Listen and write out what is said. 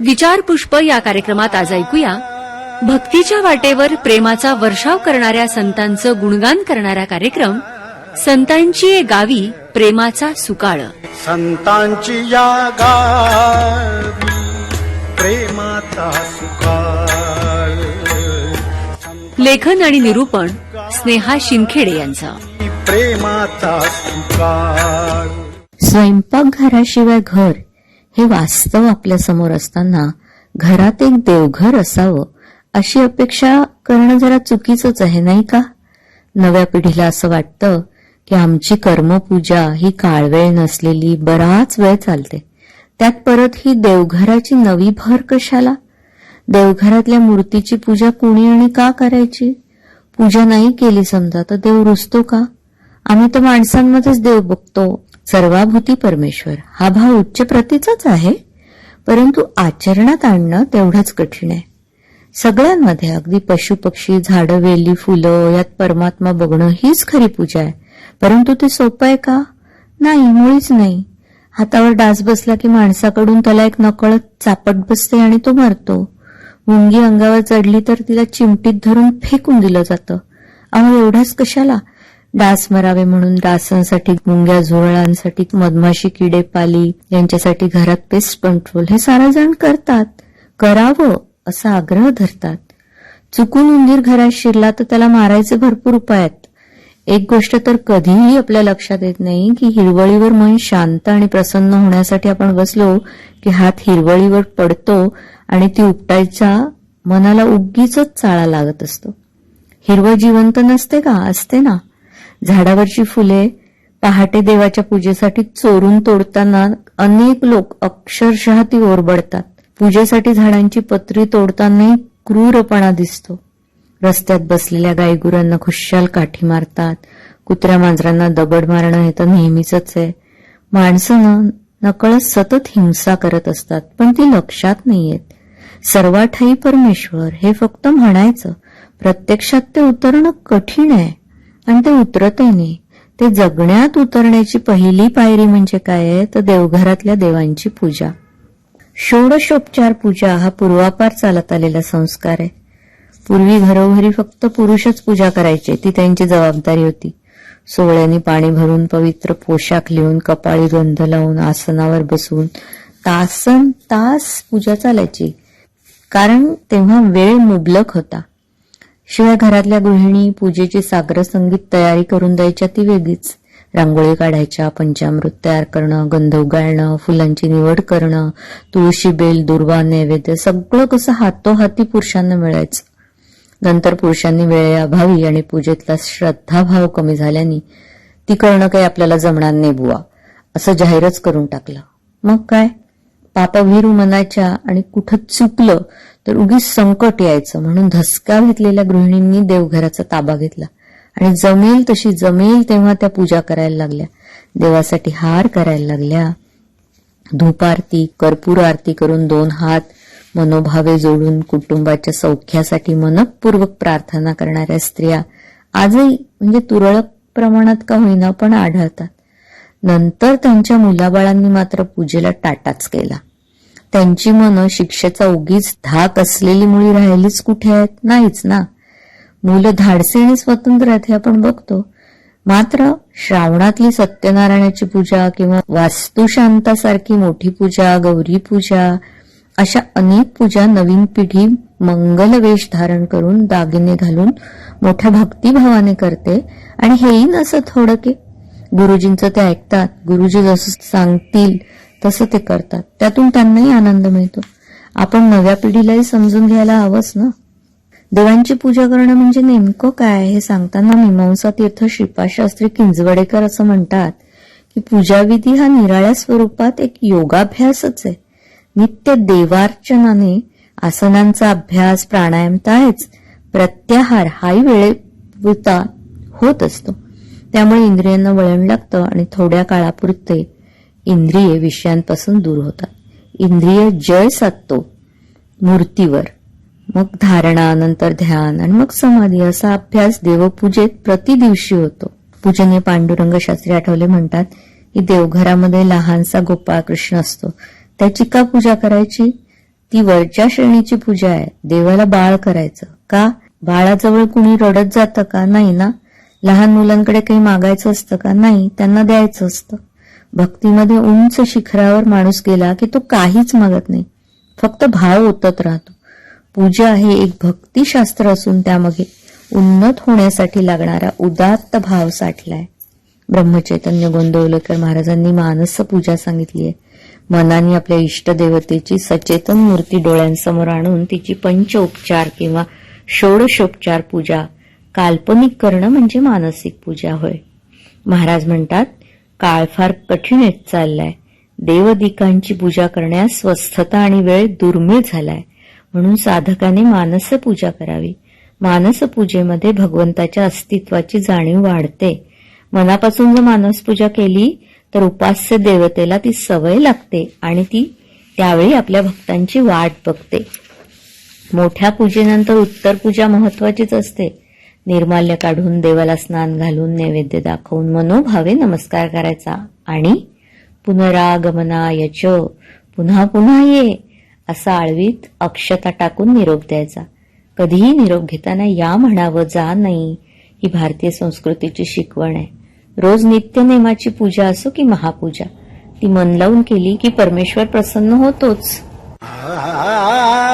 विचार पुष्प या कार्यक्रमात आज ऐकूया. भक्तीच्या वाटेवर प्रेमाचा वर्षाव करणाऱ्या संतांचं गुणगान करणारा कार्यक्रम संतांची ये गावी प्रेमाचा सुकाळ. संतांची या गावी प्रेमाचा सुकाळ. लेखन आणि निरूपण स्नेहा शिंदखेडे यांचं. प्रेमाचा सुकाळ स्वयंपाकघराशिवाय घर हे वास्तव आपल्यासमोर असताना घरात एक देवघर असावं अशी अपेक्षा करणं जरा चुकीचंच आहे नाही का? नव्या पिढीला असं वाटतं की आमची कर्मपूजा ही काळवेळ नसलेली बराच वेळ चालते. त्यात परत ही देवघराची नवी भर कशाला? देवघरातल्या मूर्तीची पूजा कुणी आणि का करायची? पूजा नाही केली समजा तर देव रुसतो का? आम्ही तर माणसांमध्येच देव बघतो. सर्वाभूती परमेश्वर. हा भाव उच्च प्रतीचाच आहे. परंतु आचरणात आणणं तेवढंच कठीण आहे. सगळ्यांमध्ये अगदी पशु पक्षी झाडं वेली फुलं यात परमात्मा बघणं हीच खरी पूजा आहे. परंतु ते सोपं आहे का? नाही मुळीच नाही. हातावर डास बसला की माणसाकडून त्याला एक नकळत चापट बसते आणि तो मरतो. मुंगी अंगावर चढली तर तिला चिमटीत धरून फेकून दिलं जातं. अहो एवढ्याच कशाला? डास मरावे म्हणून डासांसाठी मुंग्या झुरळांसाठी मधमाशी किडे पाली यांच्यासाठी घरात पेस्ट कंट्रोल हे सारा जण करतात. करावं असा आग्रह धरतात. चुकून उंदीर घरात शिरला तर त्याला मारायचे भरपूर उपाय आहेत. एक गोष्ट तर कधीही आपल्या लक्षात येत नाही की हिरवळीवर मन शांत आणि प्रसन्न होण्यासाठी आपण बसलो की हात हिरवळीवर पडतो आणि ती उपटायचा मनाला उगीच चाळा लागत असतो. हिरवळ जिवंत नसते का? असते ना. झाडावरची फुले पहाटे देवाच्या पूजेसाठी चोरून तोडताना अनेक लोक अक्षरशः ती ओरबडतात. पूजेसाठी झाडांची पत्री तोडतानाही क्रूरपणा दिसतो. रस्त्यात बसलेल्या गायगुरांना खुशाल काठी मारतात. कुत्र्या मांजरांना दगड मारणं हे तर नेहमीच आहे. माणसं नकळत सतत हिंसा करत असतात पण ती लक्षात नाहीयेत. सर्वाठाई परमेश्वर हे फक्त म्हणायचं. प्रत्यक्षात ते उतरणं कठीण आहे. आणि ते उतरतही नाही. ते जगण्यात उतरण्याची पहिली पायरी म्हणजे काय आहे? तर देवघरातल्या देवांची पूजा. षोडशोपचार पूजा हा पूर्वापार चालत आलेला संस्कार आहे. पूर्वी घरोघरी फक्त पुरुषच पूजा करायचे ती त्यांची जबाबदारी होती. सोहळ्यानी पाणी भरून पवित्र पोशाख लिहून कपाळी गंध लावून आसनावर बसून तासन तास पूजा चालायची. कारण तेव्हा वेळ मुबलक होता. शिवाय घरातल्या गृहिणी पूजेची सागर संगीत तयारी करून द्यायच्या ती वेगळीच. रांगोळी काढायच्या पंचामृत तयार करणं गंध उगाळणं फुलांची निवड करणं तुळशी बेल दुर्वा नैवेद्य सगळं कसं हातोहाती पुरुषांना मिळायचं. नंतर पुरुषांनी वेळेअभावी आणि पूजेतला श्रद्धाभाव कमी झाल्याने ती करणं काही आपल्याला जमणार नाही बुवा असं जाहीरच करून टाकलं. मग काय? पापभीरू मनाच्या आणि कुठं चुकलं तर उगीच संकट यायचं. म्हणून धसका घेतलेल्या गृहिणींनी देवघराचा ताबा घेतला. आणि जमेल तशी जमेल तेव्हा त्या पूजा करायला लागल्या. देवासाठी हार करायला लागल्या. धूप आरती कर्पूर आरती करून दोन हात मनोभावे जोडून कुटुंबाच्या सौख्यासाठी मनपूर्वक प्रार्थना करणाऱ्या स्त्रिया आजही म्हणजे तुरळक प्रमाणात का होईना पण आढळतात. नंतर त्यांच्या मुलाबाळांनी मात्र पूजेला टाटाच केला. त्यांची मनं शिक्षेचा उगीच धाक असलेली मुळी राहिलीच कुठे आहेत? नाहीच ना. मुलं धाडसी आणि स्वतंत्र आहेत हे आपण बघतो. मात्र श्रावणातली सत्यनारायणाची पूजा किंवा वास्तुशांतासारखी मोठी पूजा गौरी पूजा अशा अनेक पूजा नवीन पिढी मंगल वेश धारण करून दागिने घालून मोठ्या भक्तिभावाने करते आणि हेही नसं थोडं की. गुरुजींचं ते ऐकतात. गुरुजी जसं सांगतील तसं ते करतात. त्यातून त्यांनाही आनंद मिळतो. आपण नव्या पिढीलाही समजून घ्यायला हवंच ना? देवांची पूजा करणं म्हणजे नेमकं काय हे सांगताना मीमांसा तीर्थ श्रीपाशास्त्री किंजवडेकर असं म्हणतात की पूजाविधी हा निराळ्या स्वरूपात एक योगाभ्यासच आहे. नित्य देवार्चनाने आसनांचा अभ्यास प्राणायाम तर आहेच प्रत्याहार हाही वेळेपुरता होत असतो. त्यामुळे इंद्रियांना वळण लागतं आणि थोड्या काळापुरते इंद्रिये विषयांपासून दूर होतात. इंद्रिय जय साधतो मूर्तीवर. मग धारणा नंतर ध्यान आणि मग समाधी असा अभ्यास देवपूजेत प्रतिदिवशी होतो. पूजनीय पांडुरंग शास्त्री आठवले म्हणतात की देवघरामध्ये लहानसा गोपाळ कृष्ण असतो. त्याची का पूजा करायची? ती वरच्या श्रेणीची पूजा आहे. देवाला बाळ करायचं. का? बाळाजवळ कुणी रडत जातं का? नाही ना. लहान मुलांकडे काही मागायचं असतं का? नाही. त्यांना द्यायचं असतं. भक्तीमध्ये उंच शिखरावर माणूस गेला की तो काहीच मागत नाही. फक्त भाव ओतत राहतो. पूजा हे एक भक्तिशास्त्र असून त्यामध्ये उन्नत होण्यासाठी लागणारा उदात्त भाव साठलाय. ब्रह्मचैतन्य गोंदवलेकर महाराजांनी मानस पूजा सांगितली आहे. मनाने आपल्या इष्टदेवतेची सचेतन मूर्ती डोळ्यांसमोर आणून तिची पंचोपचार किंवा षोडशोपचार पूजा काल्पनिक करणं म्हणजे मानसिक पूजा होय. महाराज म्हणतात काळ फार कठीण येत चाललाय. देवदिकांची पूजा करण्यास स्वस्थता आणि वेळ दुर्मिळ झालाय. म्हणून साधकाने मानस पूजा करावी. मानस पूजेमध्ये भगवंताच्या अस्तित्वाची जाणीव वाढते. मनापासून जर मानस पूजा केली तर उपास्य देवतेला ती सवय लागते आणि ती त्यावेळी आपल्या भक्तांची वाट बघते. मोठ्या पूजेनंतर उत्तर पूजा महत्वाचीच असते. निर्माल्य काढून देवाला स्नान घालून नैवेद्य दाखवून मनोभावे नमस्कार करायचा. आणि पुनरागमनायच. पुन्हा पुन्हा ये असा आळवीत अक्षता टाकून निरोप द्यायचा. कधीही निरोप घेताना या म्हणावं जा नाही ही भारतीय संस्कृतीची शिकवण आहे. रोज नित्यनेमाची पूजा असो की महापूजा. ती मन लावून केली की परमेश्वर प्रसन्न होतोच. आ